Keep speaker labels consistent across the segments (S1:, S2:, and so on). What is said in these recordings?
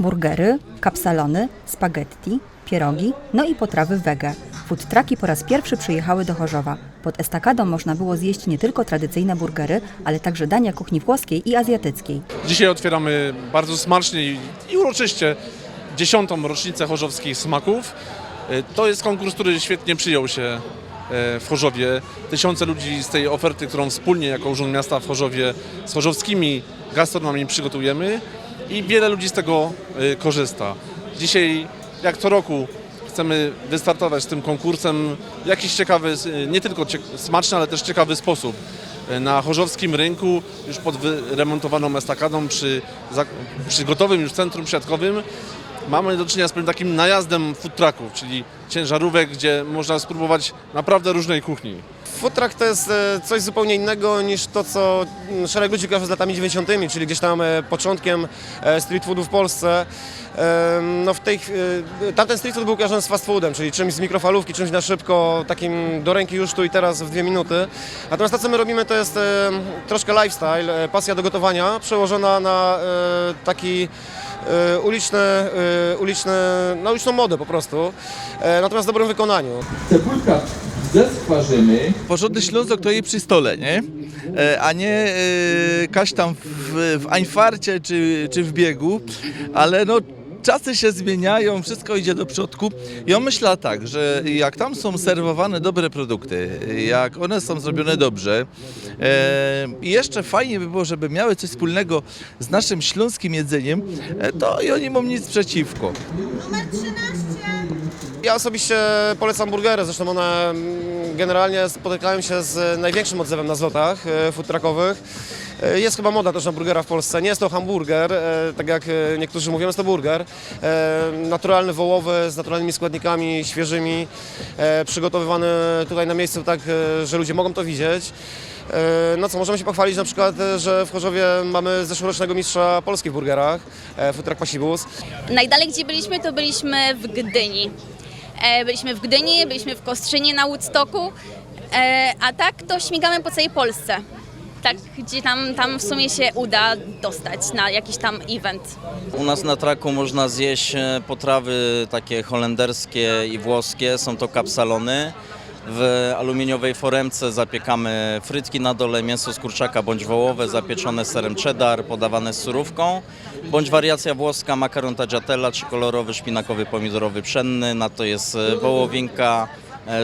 S1: burgery, kapsalony, spaghetti, pierogi, no i potrawy wege. Food trucki po raz pierwszy przyjechały do Chorzowa. Pod estakadą można było zjeść nie tylko tradycyjne burgery, ale także dania kuchni włoskiej i azjatyckiej.
S2: Dzisiaj otwieramy bardzo smacznie i i uroczyście dziesiątą rocznicę chorzowskich smaków. E, To jest konkurs, który świetnie przyjął się e, w Chorzowie. Tysiące ludzi z tej oferty, którą wspólnie jako Urząd Miasta w Chorzowie z chorzowskimi gastronomami przygotujemy i wiele ludzi z tego e, korzysta. Dzisiaj, jak co roku, chcemy wystartować z tym konkursem w jakiś ciekawy, e, nie tylko smaczny, ale też ciekawy sposób na chorzowskim rynku, już pod wyremontowaną estakadą przy, przy gotowym już centrum siatkowym. Mamy do czynienia z pewnym takim najazdem food trucków, czyli ciężarówek, gdzie można spróbować naprawdę różnej kuchni.
S3: Food truck to jest e, coś zupełnie innego niż to, co szereg ludzi kojarzy z latami 90., czyli gdzieś tam e, początkiem e, street foodu w Polsce. No w tej, tamten street food był kojarzony z fast foodem, czyli czymś z mikrofalówki, czymś na szybko, takim do ręki już tu i teraz w dwie minuty. Natomiast to, co my robimy, to jest troszkę lifestyle, pasja do gotowania, przełożona na taki e, uliczny, e, uliczny, na uliczną modę po prostu, e, natomiast w dobrym wykonaniu.
S4: Cebulka zeskwarzymy.
S5: porządny Ślązok to jej przy stole, nie? A nie e, kaś tam w, w Einfarcie czy, czy w biegu, ale no czasy się zmieniają, wszystko idzie do przodku. Ja myślę tak, że jak tam są serwowane dobre produkty, jak one są zrobione dobrze e, i jeszcze fajnie by było, żeby miały coś wspólnego z naszym śląskim jedzeniem, e, to i oni mam nic przeciwko.
S3: Ja osobiście polecam burgery, zresztą one mm, generalnie spotykają się z największym odzewem na zlotach e, food truckowych. E, Jest chyba moda też na burgera w Polsce. Nie jest to hamburger, e, tak jak e, niektórzy mówią, jest to burger. Naturalny, wołowy, z naturalnymi składnikami, świeżymi, przygotowywany tutaj na miejscu tak, że ludzie mogą to widzieć. No co, możemy się pochwalić na przykład, że w Chorzowie mamy zeszłorocznego mistrza Polski w burgerach, Truck Pasibus.
S6: Najdalej gdzie byliśmy, to byliśmy w Gdyni. Byliśmy w Gdyni, byliśmy w Kostrzynie na Woodstocku, a tak to śmigamy po całej Polsce. Tak, gdzie tam, tam w sumie się uda dostać na jakiś tam event.
S7: U nas na traku można zjeść e, potrawy takie holenderskie i włoskie. Są to kapsalony. W aluminiowej foremce zapiekamy frytki na dole, mięso z kurczaka bądź wołowe, zapieczone serem cheddar, podawane z surówką. Bądź wariacja włoska, makaron tagliatella, trzykolorowy, szpinakowy, pomidorowy, pszenny. Na to jest e, wołowinka,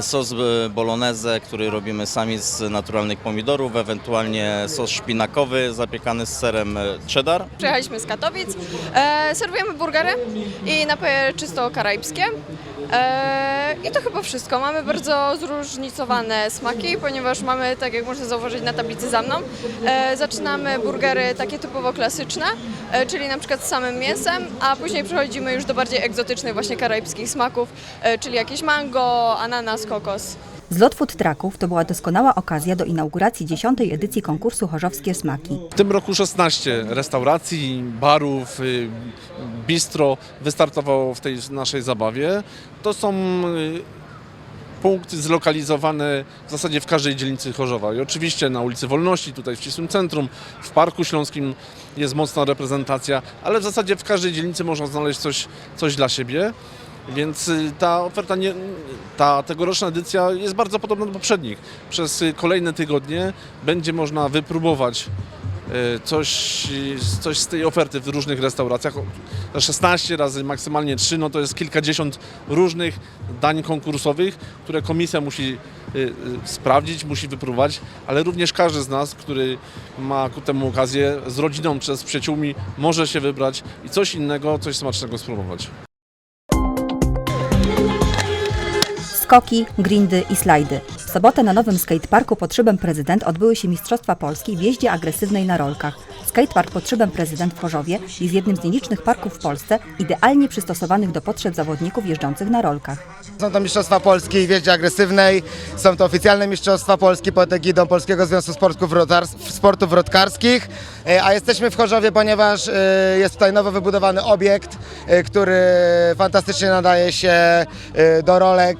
S7: sos e, bolognese, który robimy sami z naturalnych pomidorów, ewentualnie sos szpinakowy zapiekany z serem e, cheddar.
S8: Przyjechaliśmy z Katowic, e, serwujemy burgery i napoje czysto karaibskie. E, I to chyba wszystko. Mamy bardzo zróżnicowane smaki, ponieważ mamy, tak jak można zauważyć na tablicy za mną, e, zaczynamy burgery takie typowo klasyczne, e, czyli na przykład z samym mięsem, a później przechodzimy już do bardziej egzotycznych właśnie karaibskich smaków, e, czyli jakieś mango, ananas, kokos.
S1: Zlot food trucków to była doskonała okazja do inauguracji 10. edycji konkursu Chorzowskie Smaki.
S2: W tym roku 16 restauracji, barów, y, bistro wystartowało w tej naszej zabawie. To są y, punkty zlokalizowane w zasadzie w każdej dzielnicy Chorzowa. I oczywiście na ulicy Wolności, tutaj w ścisłym centrum, w Parku Śląskim jest mocna reprezentacja, ale w zasadzie w każdej dzielnicy można znaleźć coś, coś dla siebie. Więc y, ta oferta, nie, ta tegoroczna edycja jest bardzo podobna do poprzednich. Przez y, kolejne tygodnie będzie można wypróbować y, coś, coś z tej oferty w różnych restauracjach. O, Te 16 razy maksymalnie 3, no to jest kilkadziesiąt różnych dań konkursowych, które komisja musi sprawdzić, musi wypróbować, ale również każdy z nas, który ma ku temu okazję, z rodziną czy z przyjaciółmi, może się wybrać i coś innego, coś smacznego spróbować.
S1: Skoki, grindy i slajdy. Sobotę na nowym skateparku pod szybem Prezydent odbyły się Mistrzostwa Polski w jeździe agresywnej na rolkach. Skatepark pod szybem Prezydent w Chorzowie jest jednym z nielicznych parków w Polsce idealnie przystosowanych do potrzeb zawodników jeżdżących na rolkach.
S9: Są to Mistrzostwa Polski w jeździe agresywnej, są to oficjalne Mistrzostwa Polski pod egidą Polskiego Związku Sportów, Wrotars- Sportów Wrotkarskich, E, a jesteśmy w Chorzowie, ponieważ e, jest tutaj nowo wybudowany obiekt, e, który fantastycznie nadaje się do rolek,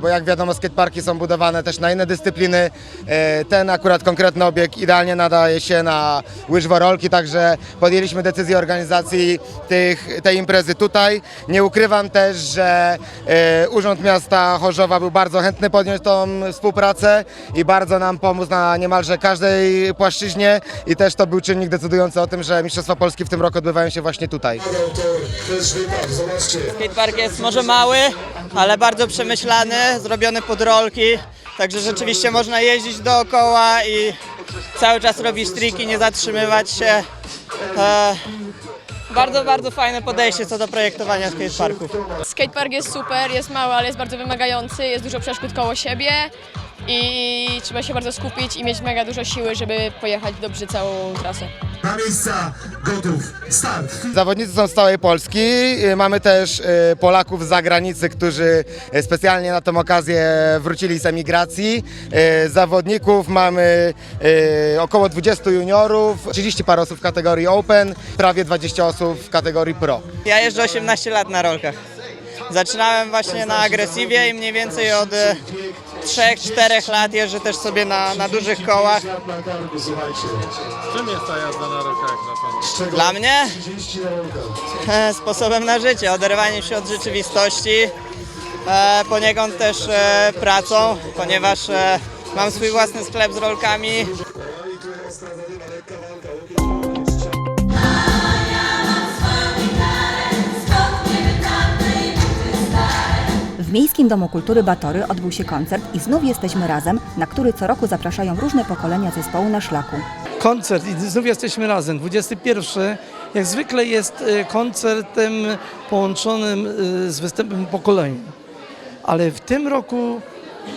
S9: bo jak wiadomo skateparki są budowane też na inne dyscypliny. E, Ten akurat konkretny obiekt idealnie nadaje się na łyżworolki, także podjęliśmy decyzję organizacji tych, tej imprezy tutaj. Nie ukrywam też, że e, Urząd Miasta Chorzowa był bardzo chętny podjąć tą współpracę i bardzo nam pomógł na niemalże każdej płaszczyźnie i też to był czynnik decydujący o tym, że Mistrzostwa Polski w tym roku odbywają się właśnie tutaj.
S10: Skatepark jest może mały, ale bardzo przemyślany, zrobiony pod rolki, także rzeczywiście można jeździć dookoła i cały czas robić triki, nie zatrzymywać się. E, bardzo, bardzo fajne podejście co do projektowania skateparków.
S8: Skatepark jest super, jest mały, ale jest bardzo wymagający, jest dużo przeszkód koło siebie i trzeba się bardzo skupić i mieć mega dużo siły, żeby pojechać dobrze całą trasę.
S11: Na miejsca, gotów, start!
S9: Zawodnicy są z całej Polski. Y, Mamy też y, Polaków z zagranicy, którzy y, specjalnie na tę okazję wrócili z emigracji. Zawodników mamy około 20 juniorów, 30 parę osób w kategorii Open, prawie 20 osób w kategorii Pro.
S10: Ja jeżdżę 18 lat na rolkach. Zaczynałem właśnie na agresywie i mniej więcej od 3-4 lat jeżdżę też sobie na, na dużych kołach.
S2: Czym jest ta jazda na rokach dla Pana?
S10: Dla mnie e, sposobem na życie, oderwaniem się od rzeczywistości, e, poniekąd też e, pracą, ponieważ e, mam swój własny sklep z rolkami.
S1: W Miejskim Domu Kultury Batory odbył się koncert i znów jesteśmy razem, na który co roku zapraszają różne pokolenia zespołu na szlaku.
S12: koncert i znów jesteśmy razem. 21 jak zwykle jest e, koncertem połączonym e, z występem pokoleń. Ale w tym roku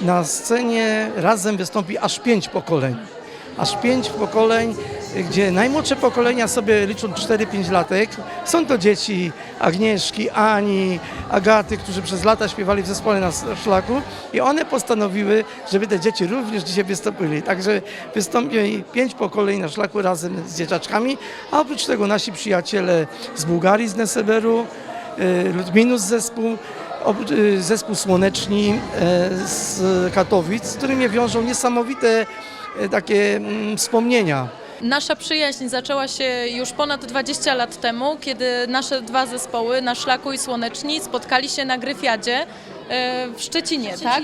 S12: na scenie razem wystąpi aż pięć pokoleń. Aż pięć pokoleń, gdzie najmłodsze pokolenia sobie liczą 4-5 latek. Są to dzieci Agnieszki, Ani, Agaty, którzy przez lata śpiewali w zespole na szlaku i one postanowiły, żeby te dzieci również dzisiaj wystąpili. Także wystąpi pięć pokoleń na szlaku razem z dzieciaczkami, a oprócz tego nasi przyjaciele z Bułgarii, z Neseberu, y, Ludminus zespół, y, zespół Słoneczni e, z Katowic, z którymi wiążą niesamowite takie mm, wspomnienia.
S13: Nasza przyjaźń zaczęła się już ponad 20 lat temu, kiedy nasze dwa zespoły, na Szlaku i Słoneczni, spotkali się na Gryfiadzie e, w Szczecinie, tak?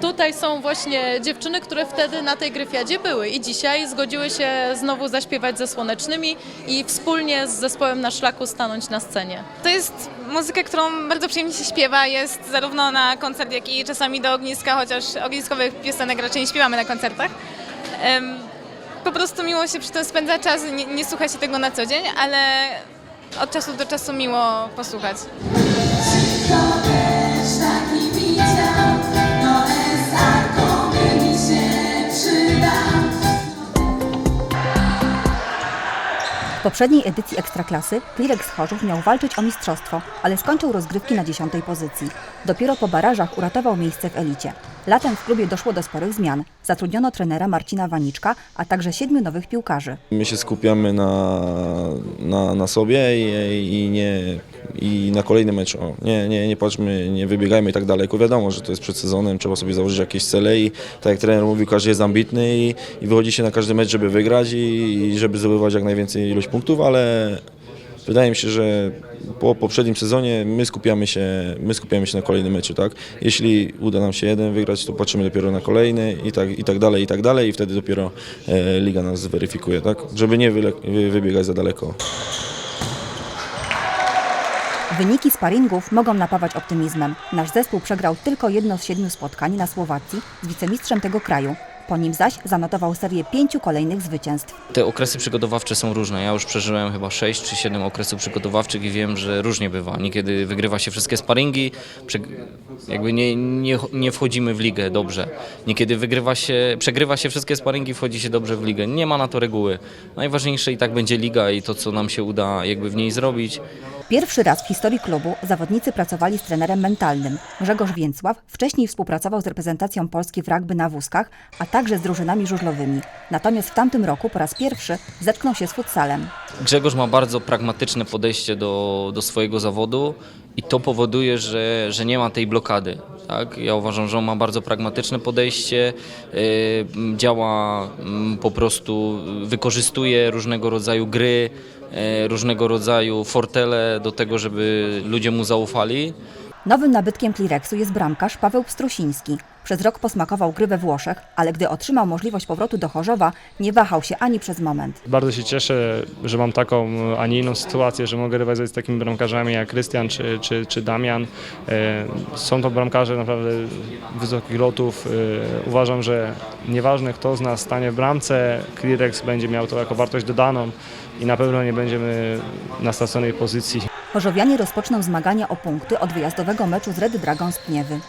S13: Tutaj są właśnie dziewczyny, które wtedy na tej Gryfiadzie były i dzisiaj zgodziły się znowu zaśpiewać ze Słonecznymi i wspólnie z zespołem na Szlaku stanąć na scenie.
S6: To jest muzyka, którą bardzo przyjemnie się śpiewa, jest zarówno na koncert, jak i czasami do ogniska, chociaż ogniskowych piosenek raczej nie śpiewamy na koncertach. Po prostu miło się przy tym spędza czas, nie, nie słucha się tego na co dzień, ale od czasu do czasu miło posłuchać.
S1: W poprzedniej edycji Ekstraklasy Klirex Chorzów miał walczyć o mistrzostwo, ale skończył rozgrywki na dziesiątej pozycji. Dopiero po barażach uratował miejsce w elicie. Latem w klubie doszło do sporych zmian. Zatrudniono trenera Marcina Waniczka, a także siedmiu nowych piłkarzy.
S14: My się skupiamy na, na, na sobie i, i, nie, i na kolejny mecz. O, nie, nie, nie patrzmy, nie wybiegajmy i tak daleko. Wiadomo, że to jest przed sezonem, trzeba sobie założyć jakieś cele i tak jak trener mówił, każdy jest ambitny i, i wychodzi się na każdy mecz, żeby wygrać i, i żeby zdobywać jak najwięcej ilość punktów, ale wydaje mi się, że po poprzednim sezonie my skupiamy się, my skupiamy się na kolejnym meczu, tak? Jeśli uda nam się jeden wygrać, to patrzymy dopiero na kolejny i tak, i tak dalej, i tak dalej i wtedy dopiero e, liga nas zweryfikuje, tak? Żeby nie wybiegać za daleko.
S1: Wyniki sparingów mogą napawać optymizmem. Nasz zespół przegrał tylko jedno z siedmiu spotkań na Słowacji z wicemistrzem tego kraju. Po nim zaś zanotował serię pięciu kolejnych zwycięstw.
S15: Te okresy przygotowawcze są różne. Ja już przeżyłem chyba 6 czy 7 okresów przygotowawczych i wiem, że różnie bywa. Niekiedy wygrywa się wszystkie sparingi, jakby nie, nie, nie wchodzimy w ligę dobrze. Niekiedy wygrywa się, przegrywa się wszystkie sparingi, wchodzi się dobrze w ligę. Nie ma na to reguły. Najważniejsze i tak będzie liga i to, co nam się uda jakby w niej zrobić.
S1: Pierwszy raz w historii klubu zawodnicy pracowali z trenerem mentalnym. Grzegorz Więcław wcześniej współpracował z reprezentacją Polski w rugby na wózkach, a także z drużynami żużlowymi. Natomiast w tamtym roku po raz pierwszy zetknął się z futsalem.
S15: Grzegorz ma bardzo pragmatyczne podejście do, do swojego zawodu i to powoduje, że, że nie ma tej blokady. Tak? Ja uważam, że on ma bardzo pragmatyczne podejście, y, działa m, po prostu, wykorzystuje różnego rodzaju gry, y, różnego rodzaju fortele do tego, żeby ludzie mu zaufali.
S1: Nowym nabytkiem Klirexu jest bramkarz Paweł Pstrusiński. Przez rok posmakował gry we Włoszech, ale gdy otrzymał możliwość powrotu do Chorzowa, nie wahał się ani przez moment.
S16: Bardzo się cieszę, że mam taką, a nie inną sytuację, że mogę rywalizować z takimi bramkarzami jak Krystian czy, czy, czy Damian. E, Są to bramkarze naprawdę wysokich lotów. E, Uważam, że nieważne kto z nas stanie w bramce, Klirex będzie miał to jako wartość dodaną i na pewno nie będziemy na straconej pozycji.
S1: Chorzowianie rozpoczną zmagania o punkty od wyjazdowego meczu z Red Dragons Pniewy.